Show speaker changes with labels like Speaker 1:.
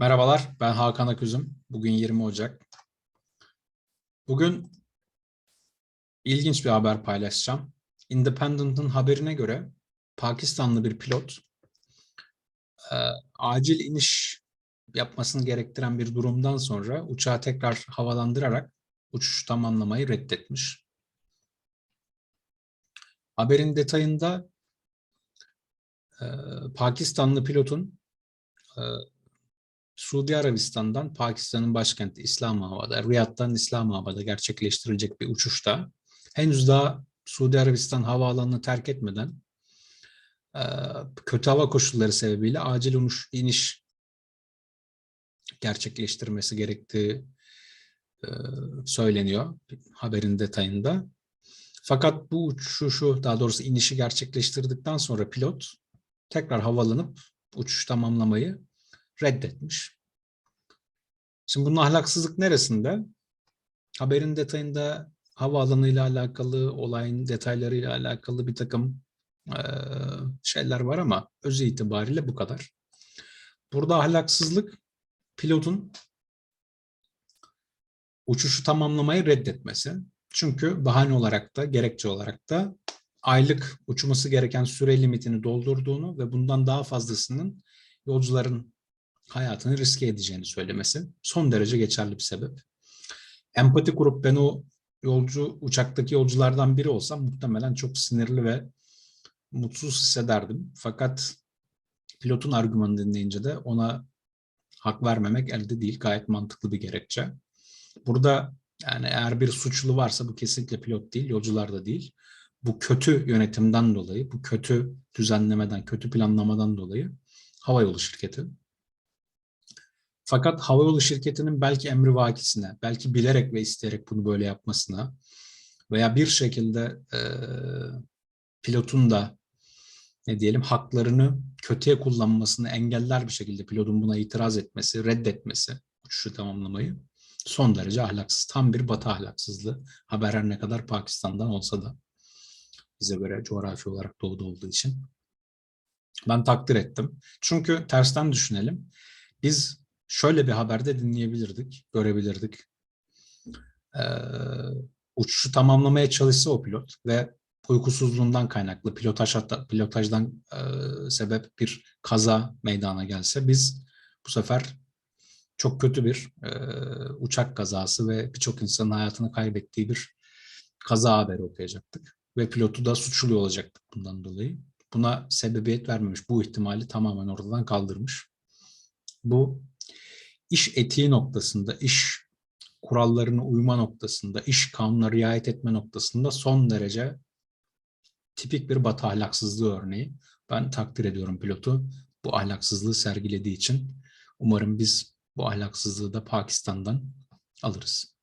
Speaker 1: Merhabalar, ben Hakan Aküzüm. Bugün 20 Ocak. Bugün ilginç bir haber paylaşacağım. Independent'ın haberine göre Pakistanlı bir pilot e, acil iniş yapmasını gerektiren bir durumdan sonra uçağı tekrar havalandırarak uçuş tamamlamayı reddetmiş. Haberin detayında e, Pakistanlı pilotun e, Suudi Arabistan'dan Pakistan'ın başkenti İslamabad'a, Riyad'dan İslamabad'a gerçekleştirilecek bir uçuşta henüz daha Suudi Arabistan havaalanını terk etmeden e, kötü hava koşulları sebebiyle acil iniş, iniş gerçekleştirmesi gerektiği e, söyleniyor haberin detayında. Fakat bu uçuşu daha doğrusu inişi gerçekleştirdikten sonra pilot tekrar havalanıp uçuş tamamlamayı reddetmiş. Şimdi bunun ahlaksızlık neresinde? Haberin detayında havaalanıyla alakalı, olayın detaylarıyla alakalı bir takım şeyler var ama özü itibariyle bu kadar. Burada ahlaksızlık pilotun uçuşu tamamlamayı reddetmesi. Çünkü bahane olarak da gerekçe olarak da aylık uçması gereken süre limitini doldurduğunu ve bundan daha fazlasının yolcuların hayatını riske edeceğini söylemesi son derece geçerli bir sebep. Empati kurup ben o yolcu uçaktaki yolculardan biri olsam muhtemelen çok sinirli ve mutsuz hissederdim. Fakat pilotun argümanını dinleyince de ona hak vermemek elde değil. Gayet mantıklı bir gerekçe. Burada yani eğer bir suçlu varsa bu kesinlikle pilot değil, yolcular da değil. Bu kötü yönetimden dolayı, bu kötü düzenlemeden, kötü planlamadan dolayı havayolu şirketi. Fakat havayolu şirketinin belki emri vakisine, belki bilerek ve isteyerek bunu böyle yapmasına veya bir şekilde e, pilotun da ne diyelim haklarını kötüye kullanmasını engeller bir şekilde pilotun buna itiraz etmesi, reddetmesi uçuşu tamamlamayı son derece ahlaksız. Tam bir batı ahlaksızlığı. Haber her ne kadar Pakistan'dan olsa da bize göre coğrafi olarak doğuda olduğu için. Ben takdir ettim. Çünkü tersten düşünelim. Biz şöyle bir haberde dinleyebilirdik, görebilirdik. Ee, uçuşu tamamlamaya çalışsa o pilot ve uykusuzluğundan kaynaklı pilotaj hatta pilotajdan e, sebep bir kaza meydana gelse biz bu sefer çok kötü bir e, uçak kazası ve birçok insanın hayatını kaybettiği bir kaza haberi okuyacaktık ve pilotu da suçlu olacaktık bundan dolayı. Buna sebebiyet vermemiş, bu ihtimali tamamen ortadan kaldırmış. Bu iş etiği noktasında, iş kurallarına uyma noktasında, iş kanuna riayet etme noktasında son derece tipik bir batı ahlaksızlığı örneği. Ben takdir ediyorum pilotu bu ahlaksızlığı sergilediği için. Umarım biz bu ahlaksızlığı da Pakistan'dan alırız.